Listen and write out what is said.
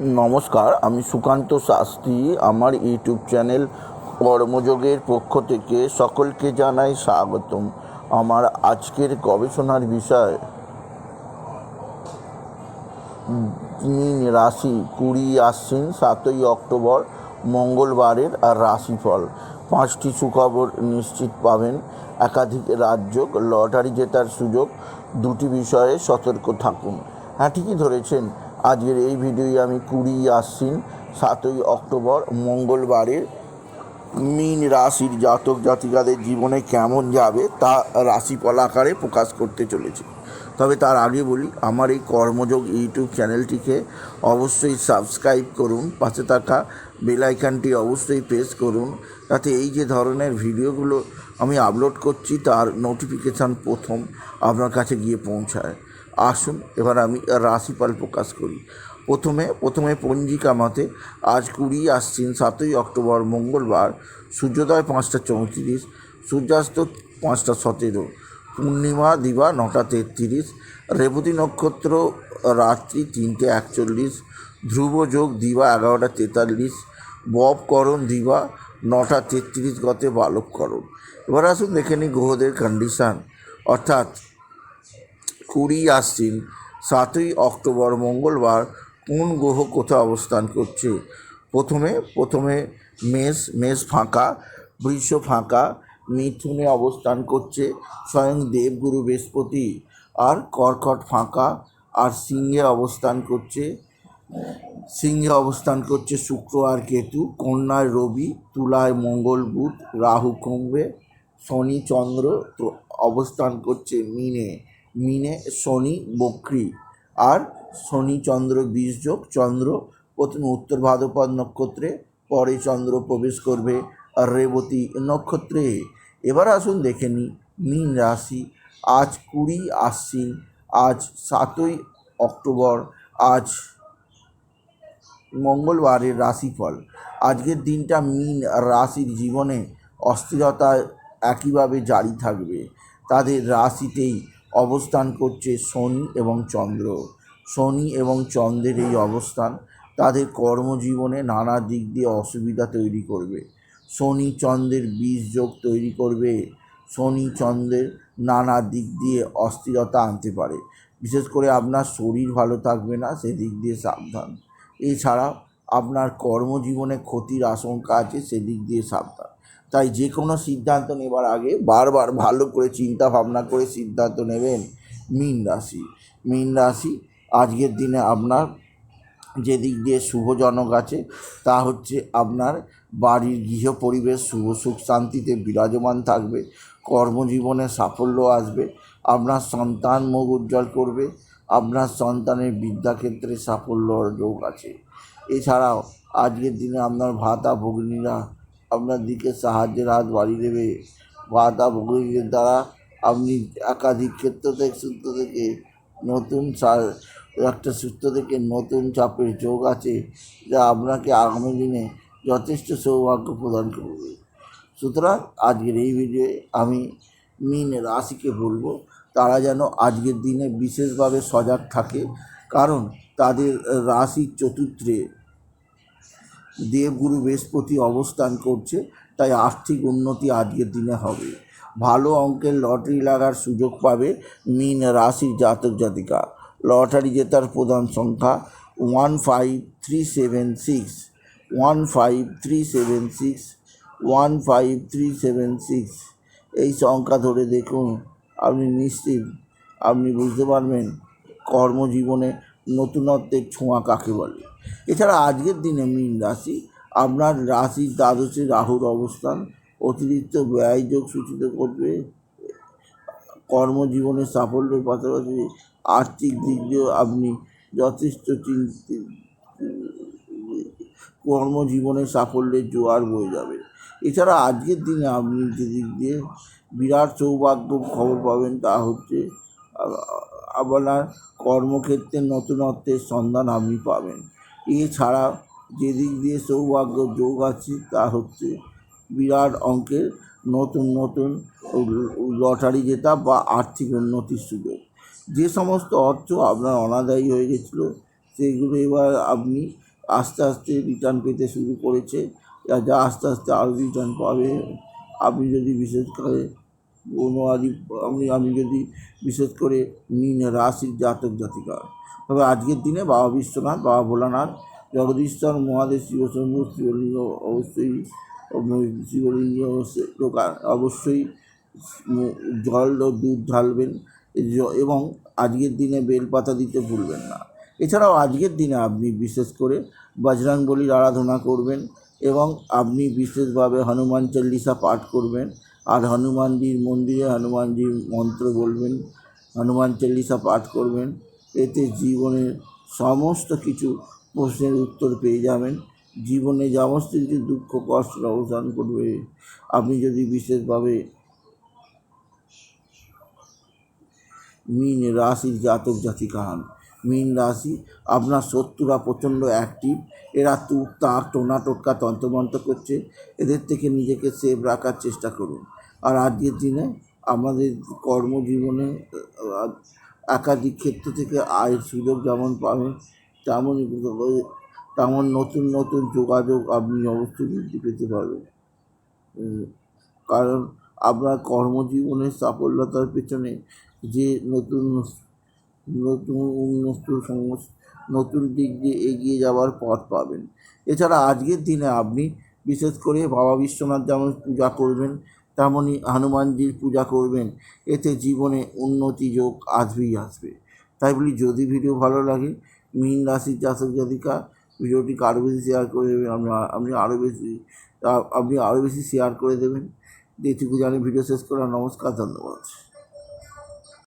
নমস্কার, আমি সুকান্ত শাস্ত্রী। আমার ইউটিউব চ্যানেল কর্মযোগের পক্ষ থেকে সকলকে জানাই স্বাগতম। আমার আজকের গবেষণার বিষয় রাশি কুড়ি আশ্বিন সাতই অক্টোবর, মঙ্গলবারের আর রাশিফল। পাঁচটি সুখবর নিশ্চিত পাবেন। একাধিক রাজ্য লটারি জেতার সুযোগ, দুটি বিষয়ে সতর্ক থাকুন। হ্যাঁ ঠিকই ধরেছেন। আজকের এই ভিডিওয়ে আমি কুড়ি আশ্বিন সাতই অক্টোবর মঙ্গলবারের মিন রাশির জাতক জাতিকাদের জীবনে কেমন যাবে তা রাশিফল আকারে প্রকাশ করতে চলেছে। তবে তার আগে বলি, আমার এই কর্মযোগ ইউটিউব চ্যানেলটিকে অবশ্যই সাবস্ক্রাইব করুন, পাশে থাকা বেল আইকনটি অবশ্যই প্রেস করুন, যাতে এই যে ধরনের ভিডিওগুলো আমি আপলোড করছি তার নোটিফিকেশান প্রথম আপনার কাছে গিয়ে পৌঁছায়। আসুন, এবার আমি রাশিফল প্রকাশ করি। প্রথমে প্রথমে পঞ্জিকা মতে আজ কুড়ি আসছেন সাতই অক্টোবর মঙ্গলবার, সূর্যোদয় পাঁচটা চৌত্রিশ, সূর্যাস্ত পাঁচটা সতেরো, পূর্ণিমা দিবা নটা তেত্রিশ, রেবতী নক্ষত্র রাত্রি তিনটে একচল্লিশ, ধ্রুব যোগ দিবা এগারোটা তেতাল্লিশ ববকরণ দিবা নটা তেত্রিশ গতে বালককরণ এবার আসুন দেখে নিই গ্রহদের কন্ডিশান অর্থাৎ কুড়ি আশ্বিন সাতই অক্টোবর মঙ্গলবার কোন গ্রহ কোথায় অবস্থান করছে? প্রথমে প্রথমে মেষ মেষ ফাঁকা, বৃষ ফাঁকা, মিথুনে অবস্থান করছে স্বয়ং দেবগুরু বৃহস্পতি, আর কর্কট ফাঁকা, আর সিংহে অবস্থান করছে, সিংহে অবস্থান করছে শুক্র আর কেতু, কন্যায় রবি, তুলায় মঙ্গল বুধ, রাহু কুম্ভে, শনি চন্দ্র তো অবস্থান করছে মিনে। মিনে শনি বক্রি। আর শনি চন্দ্র বীজযোগ চন্দ্র প্রথমে উত্তর ভাদ্রপদ নক্ষত্রে, পরে চন্দ্র প্রবেশ করবে রেবতী নক্ষত্রে। এবার আসুন দেখে নিই মীন রাশি। আজ কুড়ি আশ্বিন, আজ সাতই অক্টোবর, আজ মঙ্গলবারের রাশিফল। আজকের দিনটা মীন রাশির জীবনে অস্থিরতা একইভাবে জারি থাকবে। তাদের রাশিতেই অবস্থান করছে শনি এবং চন্দ্র। শনি এবং চন্দ্রের এই অবস্থান তাদের কর্মজীবনে নানা দিক দিয়ে অসুবিধা তৈরি করবে। শনি চন্দ্রের বীজ যোগ তৈরি করবে। শনি চন্দ্রের নানা দিক দিয়ে অস্থিরতা আনতে পারে। বিশেষ করে আপনার শরীর ভালো থাকবে না, সেদিক দিয়ে সাবধান। এছাড়া আপনার কর্মজীবনে ক্ষতির আশঙ্কা আছে, সেদিক দিয়ে সাবধান। তাই যে কোনো সিদ্ধান্ত নেবার আগে বারবার ভালো করে চিন্তা ভাবনা করে সিদ্ধান্ত নেবেন মীন রাশি। মীন রাশি, আজকের দিনে আপনার যে দিক দিয়ে শুভজনক আছে, তা হচ্ছে আপনার বাড়ির গৃহ পরিবেশ শুভ, সুখ শান্তিতে বিরাজমান থাকবে, কর্মজীবনে সাফল্য আসবে, আপনার সন্তান মুখ উজ্জ্বল করবে, আপনার সন্তানের বিদ্যাক্ষেত্রে সাফল্য যোগ আছে। এছাড়াও আজকের দিনে আপনার ভাতা ভগ্নীরা আপনার দিকে সাহায্যের হাত বাড়িয়ে দেবে। ভাতা ভগ্নীদের দ্বারা আপনি একাধিক ক্ষেত্র থেকে সূত্র থেকে নতুন একটা সূত্র থেকে নতুন চাপের যোগ আছে যা আপনাকে আগামী দিনে যথেষ্ট সৌভাগ্য প্রদান করবে। সুতরাং আজকের এই ভিডিওয়ে আমি মিন রাশিকে বলব, তারা যেন আজকের দিনে বিশেষভাবে সজাগ থাকে, কারণ তাদের রাশির চতুর্থে দেবগুরু বৃহস্পতি অবস্থান করছে, তাই আর্থিক উন্নতি আজকের দিনে হবে। ভালো অঙ্কের লটারি লাগার সুযোগ পাবে মিন রাশির জাতক জাতিকা। লটারি জেতার প্রধান সংখ্যা one five three seven six, one five three seven six, one five three seven six. এই সংখ্যা ধরে দেখুন, আপনি নিশ্চিত, আপনি বুঝতে পারবেন কর্মজীবনে নতুনত্বের ছোঁয়া কাকে বলে? এছাড়া আজকের দিনে মীন রাশি, আপনার রাশির দ্বাদশে রাহুর অবস্থান, অতিরিক্ত ব্যয়যোগ সূচিত করবে, কর্মজীবনে সাফল্যের পাশাপাশি আর্থিক দিক দিয়েও আপনি যথেষ্ট চিন্তিত, কর্মজীবনে সাফল্যের জোয়ার বয়ে যাবে। এছাড়া আজকের দিনে আপনি যে দিক দিয়ে বিরাট সৌভাগ্য খবর পাবেন তা হচ্ছে আপনার কর্মক্ষেত্রে নতুনত্বের সন্ধান আপনি পাবেন। এছাড়া যে দিক দিয়ে সৌভাগ্য যোগ আছে, তা হচ্ছে বিরাট অঙ্কের নতুন নতুন লটারি জেতা বা আর্থিক উন্নতির সুযোগ। যে সমস্ত অর্থ আপনার অনাদায়ী হয়ে গেছিল, সেগুলো এবার আপনি আস্তে আস্তে রিটার্ন পেতে শুরু করেছে। যা আস্তে আস্তে আরও রিটার্ন পাবে। আপনি যদি বিশেষ করে কোনো আদি, আমি আমি যদি বিশেষ করে মিন রাশির জাতক জাতিকা, তবে আজকের দিনে বাবা বিশ্বনাথ, বাবা ভোলানাথ, জগদীশ্বর, মহাদেব শিবশম্ভু শিবলিঙ্গ অবশ্যই শিবলিঙ্গ অবশ্যই জল ও দুধ ঢালবেন এবং আজকের দিনে বেলপাতা দিতে ভুলবেন না। এছাড়াও আজকের দিনে আপনি বিশেষ করে বজরংবলির আরাধনা করবেন, এবং আপনি বিশেষভাবে হনুমান চল্লিশা পাঠ করবেন আর হনুমানজির মন্দিরে হনুমানজির মন্ত্র বলবেন, হনুমান চল্লিশা পাঠ করবেন, এতে জীবনের সমস্ত কিছু প্রশ্নের উত্তর পেয়ে যাবেন। জীবনে সমস্ত কিছু দুঃখ, কষ্ট অবসান করবে আপনি যদি বিশেষভাবে মিন রাশির জাতক জাতিকা হন মীন রাশি, আপনার শত্রুরা প্রচণ্ড অ্যাক্টিভ এরা তুক তাক টোনা, টোটকা, তন্ত্রমন্ত্র করছে, এদের থেকে নিজেকে সেভ রাখার চেষ্টা করুন। আর আজকের দিনে আমাদের কর্মজীবনে একাধিক ক্ষেত্র থেকে আয়ের সুযোগ যেমন পাবেন, তেমনই তেমন নতুন নতুন যোগাযোগ আপনি অবশ্যই বৃদ্ধি পেতে পারবেন। কারণ আপনার কর্মজীবনের সাফল্যতার পেছনে যে নতুন নতুন উন্নত সমস নতুন দিক দিয়ে এগিয়ে যাওয়ার পথ পাবেন। এছাড়া আজকের দিনে আপনি, বিশেষ করে বাবা বিশ্বনাথ যেমন পূজা করবেন তেমনই হনুমানজির পূজা করবেন, এতে জীবনে উন্নতি যোগ আসবেই আসবে। তাই বলি, যদি ভিডিও ভালো লাগে, মীন রাশির জাতক জাতিকা, ভিডিওটি আরও বেশি শেয়ার করে দেবেন, আপনি আপনি আরও বেশি আপনি আরও বেশি শেয়ার করে দেবেন। যেটুকু জানি ভিডিও শেষ করা, নমস্কার, ধন্যবাদ।